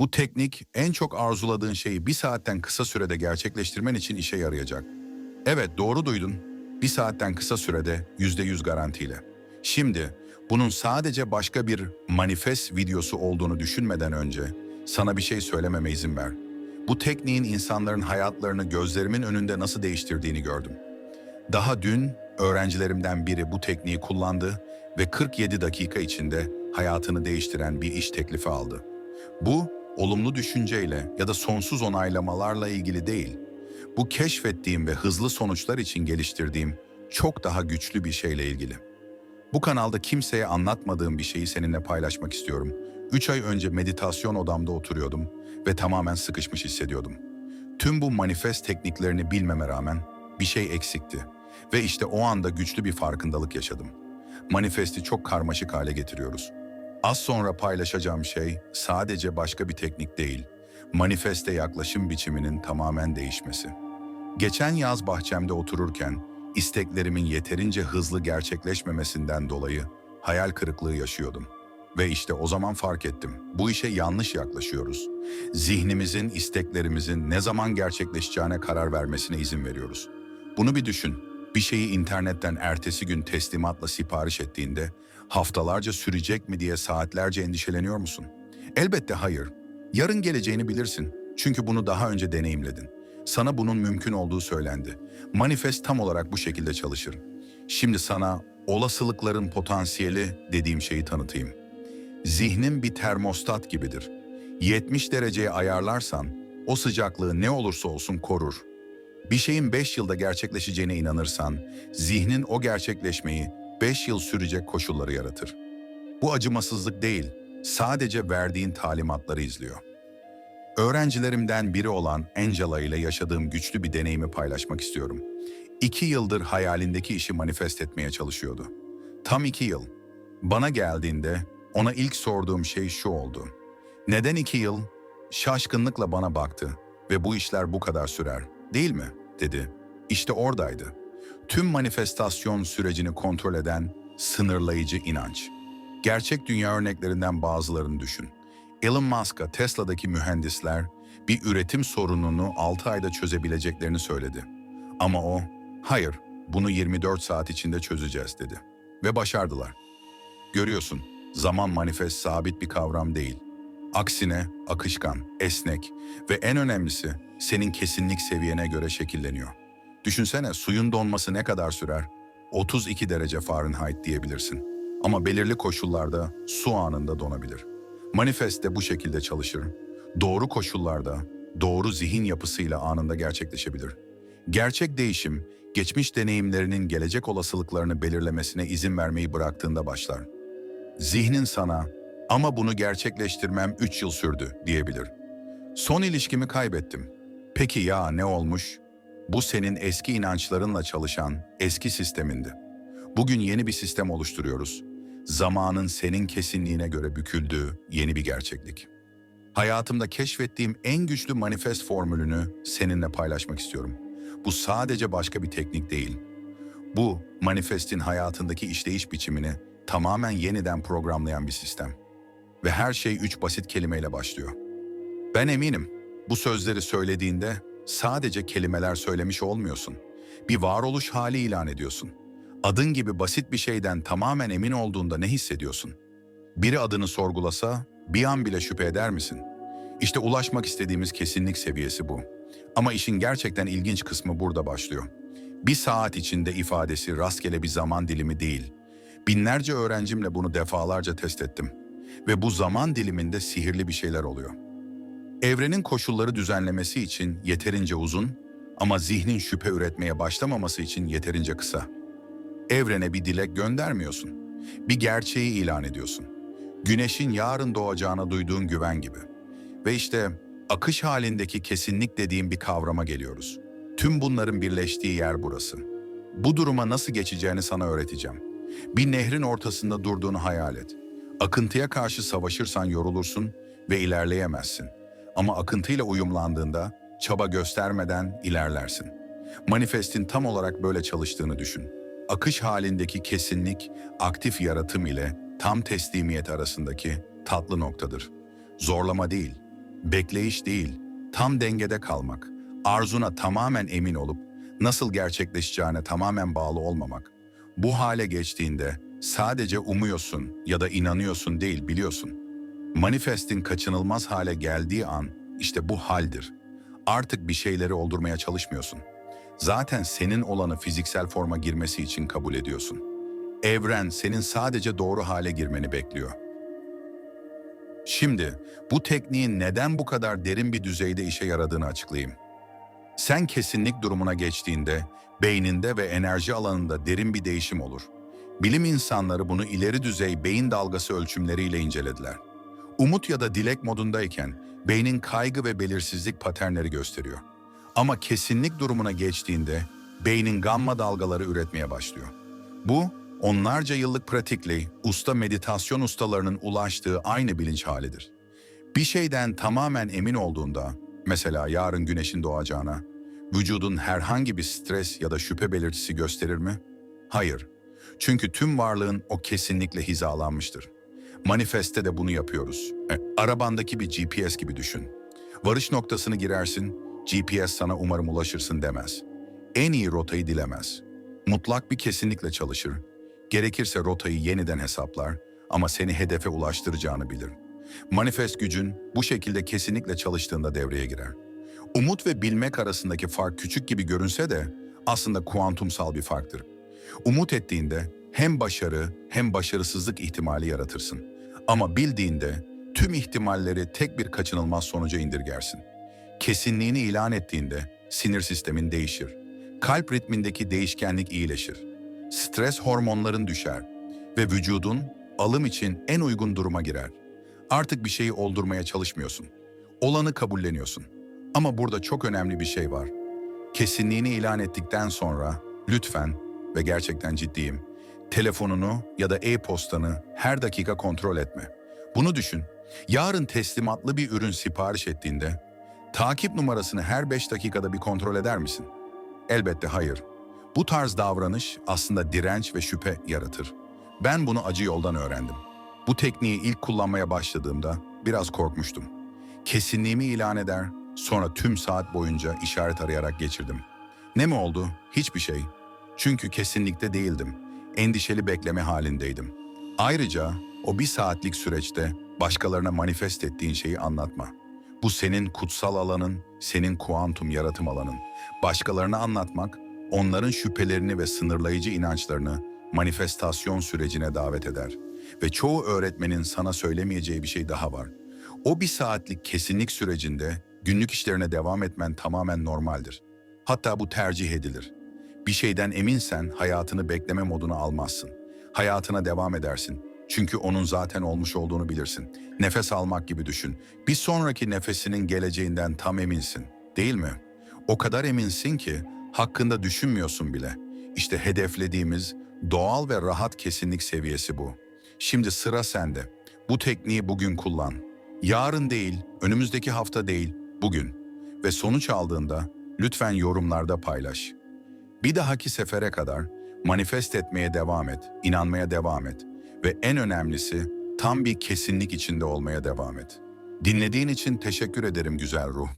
Bu teknik en çok arzuladığın şeyi bir saatten kısa sürede gerçekleştirmen için işe yarayacak. Evet doğru duydun. Bir saatten kısa sürede yüzde yüz garantiyle. Şimdi bunun sadece başka bir manifest videosu olduğunu düşünmeden önce sana bir şey söylememe izin ver. Bu tekniğin insanların hayatlarını gözlerimin önünde nasıl değiştirdiğini gördüm. Daha dün öğrencilerimden biri bu tekniği kullandı ve 47 dakika içinde hayatını değiştiren bir iş teklifi aldı. Bu olumlu düşünceyle ya da sonsuz onaylamalarla ilgili değil. Bu keşfettiğim ve hızlı sonuçlar için geliştirdiğim çok daha güçlü bir şeyle ilgili. Bu kanalda kimseye anlatmadığım bir şeyi seninle paylaşmak istiyorum. Üç ay önce meditasyon odamda oturuyordum ve tamamen sıkışmış hissediyordum. Tüm bu manifest tekniklerini bilmeme rağmen bir şey eksikti. Ve işte o anda güçlü bir farkındalık yaşadım. Manifesti çok karmaşık hale getiriyoruz. Az sonra paylaşacağım şey sadece başka bir teknik değil. Manifeste yaklaşım biçiminin tamamen değişmesi. Geçen yaz bahçemde otururken isteklerimin yeterince hızlı gerçekleşmemesinden dolayı hayal kırıklığı yaşıyordum. Ve işte o zaman fark ettim. Bu işe yanlış yaklaşıyoruz. Zihnimizin, isteklerimizin ne zaman gerçekleşeceğine karar vermesine izin veriyoruz. Bunu bir düşün. Bir şeyi internetten ertesi gün teslimatla sipariş ettiğinde haftalarca sürecek mi diye saatlerce endişeleniyor musun? Elbette hayır. Yarın geleceğini bilirsin. Çünkü bunu daha önce deneyimledin. Sana bunun mümkün olduğu söylendi. Manifest tam olarak bu şekilde çalışır. Şimdi sana olasılıkların potansiyeli dediğim şeyi tanıtayım. Zihnin bir termostat gibidir. 70 dereceye ayarlarsan o sıcaklığı ne olursa olsun korur. Bir şeyin 5 yılda gerçekleşeceğine inanırsan, zihnin o gerçekleşmeyi 5 yıl sürecek koşulları yaratır. Bu acımasızlık değil, sadece verdiğin talimatları izliyor. Öğrencilerimden biri olan Angela ile yaşadığım güçlü bir deneyimi paylaşmak istiyorum. İki yıldır hayalindeki işi manifest etmeye çalışıyordu. Tam iki yıl. Bana geldiğinde ona ilk sorduğum şey şu oldu. Neden iki yıl? Şaşkınlıkla bana baktı ve bu işler bu kadar sürer, değil mi? Dedi. İşte oradaydı. Tüm manifestasyon sürecini kontrol eden sınırlayıcı inanç. Gerçek dünya örneklerinden bazılarını düşün. Elon Musk'a Tesla'daki mühendisler bir üretim sorununu 6 ayda çözebileceklerini söyledi. Ama o, hayır bunu 24 saat içinde çözeceğiz dedi. Ve başardılar. Görüyorsun, zaman manifest sabit bir kavram değil. Aksine akışkan, esnek ve en önemlisi senin kesinlik seviyene göre şekilleniyor. Düşünsene suyun donması ne kadar sürer? 32 derece Fahrenheit diyebilirsin. Ama belirli koşullarda su anında donabilir. Manifest de bu şekilde çalışır. Doğru koşullarda, doğru zihin yapısıyla anında gerçekleşebilir. Gerçek değişim, geçmiş deneyimlerinin gelecek olasılıklarını belirlemesine izin vermeyi bıraktığında başlar. Zihnin sana, ama bunu gerçekleştirmem 3 yıl sürdü diyebilir. Son ilişkimi kaybettim. Peki ya ne olmuş? Bu senin eski inançlarınla çalışan eski sistemindi. Bugün yeni bir sistem oluşturuyoruz. Zamanın senin kesinliğine göre büküldüğü yeni bir gerçeklik. Hayatımda keşfettiğim en güçlü manifest formülünü seninle paylaşmak istiyorum. Bu sadece başka bir teknik değil. Bu, manifestin hayatındaki işleyiş biçimini tamamen yeniden programlayan bir sistem. Ve her şey üç basit kelimeyle başlıyor. Ben eminim bu sözleri söylediğinde sadece kelimeler söylemiş olmuyorsun. Bir varoluş hali ilan ediyorsun. Adın gibi basit bir şeyden tamamen emin olduğunda ne hissediyorsun? Biri adını sorgulasa bir an bile şüphe eder misin? İşte ulaşmak istediğimiz kesinlik seviyesi bu. Ama işin gerçekten ilginç kısmı burada başlıyor. Bir saat içinde ifadesi rastgele bir zaman dilimi değil. Binlerce öğrencimle bunu defalarca test ettim. Ve bu zaman diliminde sihirli bir şeyler oluyor. Evrenin koşulları düzenlemesi için yeterince uzun ama zihnin şüphe üretmeye başlamaması için yeterince kısa. Evrene bir dilek göndermiyorsun. Bir gerçeği ilan ediyorsun. Güneşin yarın doğacağına duyduğun güven gibi. Ve işte akış halindeki kesinlik dediğim bir kavrama geliyoruz. Tüm bunların birleştiği yer burası. Bu duruma nasıl geçeceğini sana öğreteceğim. Bir nehrin ortasında durduğunu hayal et. Akıntıya karşı savaşırsan yorulursun ve ilerleyemezsin. Ama akıntıyla uyumlandığında çaba göstermeden ilerlersin. Manifestin tam olarak böyle çalıştığını düşün. Akış halindeki kesinlik, aktif yaratım ile tam teslimiyet arasındaki tatlı noktadır. Zorlama değil, bekleyiş değil, tam dengede kalmak, arzuna tamamen emin olup nasıl gerçekleşeceğine tamamen bağlı olmamak. Bu hale geçtiğinde sadece umuyorsun ya da inanıyorsun değil biliyorsun. Manifestin kaçınılmaz hale geldiği an işte bu haldir. Artık bir şeyleri oldurmaya çalışmıyorsun. Zaten senin olanı fiziksel forma girmesi için kabul ediyorsun. Evren senin sadece doğru hale girmeni bekliyor. Şimdi bu tekniğin neden bu kadar derin bir düzeyde işe yaradığını açıklayayım. Sen kesinlik durumuna geçtiğinde beyninde ve enerji alanında derin bir değişim olur. Bilim insanları bunu ileri düzey beyin dalgası ölçümleriyle incelediler. Umut ya da dilek modundayken beynin kaygı ve belirsizlik paternleri gösteriyor. Ama kesinlik durumuna geçtiğinde beynin gamma dalgaları üretmeye başlıyor. Bu onlarca yıllık pratikle usta meditasyon ustalarının ulaştığı aynı bilinç halidir. Bir şeyden tamamen emin olduğunda, mesela yarın güneşin doğacağına, vücudun herhangi bir stres ya da şüphe belirtisi gösterir mi? Hayır. Çünkü tüm varlığın o kesinlikle hizalanmıştır. Manifeste de bunu yapıyoruz. E, arabandaki bir GPS gibi düşün. Varış noktasını girersin, GPS sana umarım ulaşırsın demez. En iyi rotayı dilemez. Mutlak bir kesinlikle çalışır. Gerekirse rotayı yeniden hesaplar ama seni hedefe ulaştıracağını bilir. Manifest gücün bu şekilde kesinlikle çalıştığında devreye girer. Umut ve bilmek arasındaki fark küçük gibi görünse de aslında kuantumsal bir farktır. Umut ettiğinde hem başarı hem başarısızlık ihtimali yaratırsın. Ama bildiğinde tüm ihtimalleri tek bir kaçınılmaz sonuca indirgersin. Kesinliğini ilan ettiğinde sinir sistemin değişir. Kalp ritmindeki değişkenlik iyileşir. Stres hormonların düşer ve vücudun alım için en uygun duruma girer. Artık bir şeyi oldurmaya çalışmıyorsun. Olanı kabulleniyorsun. Ama burada çok önemli bir şey var. Kesinliğini ilan ettikten sonra lütfen ve gerçekten ciddiyim, telefonunu ya da e-postanı her dakika kontrol etme. Bunu düşün. Yarın teslimatlı bir ürün sipariş ettiğinde takip numarasını her 5 dakikada bir kontrol eder misin? Elbette hayır. Bu tarz davranış aslında direnç ve şüphe yaratır. Ben bunu acı yoldan öğrendim. Bu tekniği ilk kullanmaya başladığımda biraz korkmuştum. Kesinliğimi ilan eder, sonra tüm saat boyunca işaret arayarak geçirdim. Ne mi oldu? Hiçbir şey. Çünkü kesinlikte değildim. Endişeli bekleme halindeydim. Ayrıca o bir saatlik süreçte başkalarına manifest ettiğin şeyi anlatma. Bu senin kutsal alanın, senin kuantum yaratım alanın. Başkalarına anlatmak, onların şüphelerini ve sınırlayıcı inançlarını manifestasyon sürecine davet eder. Ve çoğu öğretmenin sana söylemeyeceği bir şey daha var. O bir saatlik kesinlik sürecinde günlük işlerine devam etmen tamamen normaldir. Hatta bu tercih edilir. Bir şeyden eminsen hayatını bekleme moduna almazsın. Hayatına devam edersin. Çünkü onun zaten olmuş olduğunu bilirsin. Nefes almak gibi düşün. Bir sonraki nefesinin geleceğinden tam eminsin. Değil mi? O kadar eminsin ki hakkında düşünmüyorsun bile. İşte hedeflediğimiz doğal ve rahat kesinlik seviyesi bu. Şimdi sıra sende. Bu tekniği bugün kullan. Yarın değil, önümüzdeki hafta değil, bugün. Ve sonuç aldığında lütfen yorumlarda paylaş. Bir dahaki sefere kadar manifest etmeye devam et, inanmaya devam et ve en önemlisi tam bir kesinlik içinde olmaya devam et. Dinlediğin için teşekkür ederim güzel ruh.